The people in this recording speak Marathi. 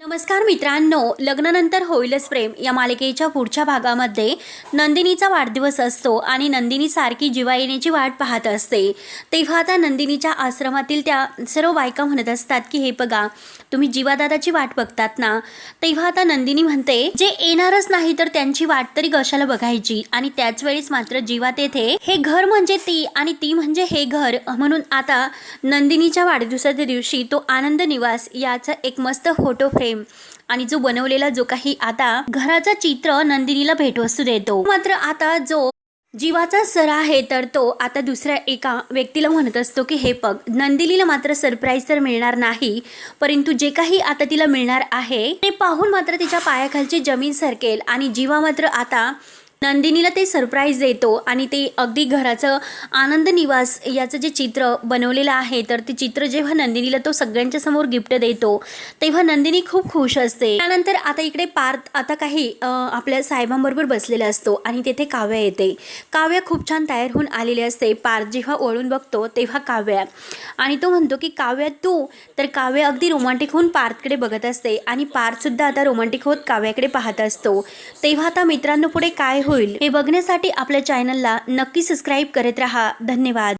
नमस्कार मित्रांनो लग्नानंतर होईलच प्रेम या मालिकेच्या पुढच्या भागामध्ये नंदिनीचा वाढदिवस असतो आणि नंदिनी सारखी जिवा येण्याची वाट पाहत असते. तेव्हा आता नंदिनीच्या आश्रमातील त्या सर्व बायका म्हणत असतात की हे बघा तुम्ही जीवादादाची वाट बघतात ना? तेव्हा आता नंदिनी म्हणते जे येणारच नाही तर त्यांची वाट तरी कशाला बघायची? आणि त्याच वेळेस मात्र जीवा तेथे हे घर म्हणजे ती आणि ती म्हणजे हे घर. म्हणून आता नंदिनीच्या वाढदिवसाच्या दिवशी तो आनंद निवास याचा एक मस्त फोटो फ्रेम आणि जो बनवलेला जो काही आता घराचा चित्र नंदिनीला भेटवस्तू देतो. मात्र आता जो जीवाचा सर आहे तर तो आता दुसऱ्या एका व्यक्तीला म्हणत असतो की हे बघ नंदिनीला मात्र सरप्राईज तर मिळणार नाही परंतु जे काही आता तिला मिळणार आहे ते पाहून मात्र तिच्या पायाखालची जमीन सरकेल आणि जीवा मात्र आता नंदिनीला ते सरप्राईज देतो आणि ते अगदी घराचं आनंद निवास याचं जे चित्र बनवलेलं आहे तर ते चित्र जेव्हा नंदिनीला तो सगळ्यांच्या समोर गिफ्ट देतो तेव्हा नंदिनी खूप खुश असते. त्यानंतर आता इकडे पार्थ आता काही आपल्या साहेबांबरोबर बसलेला असतो आणि तेथे काव्या येते. काव्या खूप छान तयार होऊन आलेली असते. पार्थ जेव्हा ओळून बघतो तेव्हा काव्या. आणि तो म्हणतो की काव्या तू? तर काव्या अगदी रोमांटिक होऊन पार्थकडे बघत असते आणि पार्थसुद्धा आता रोमांटिक होत काव्याकडे पाहत असतो. तेव्हा आता मित्रांनो पुढे काय होईल. हे बघण्यासाठी आपल्या चॅनलला नक्की सबस्क्राईब करत रहा. धन्यवाद.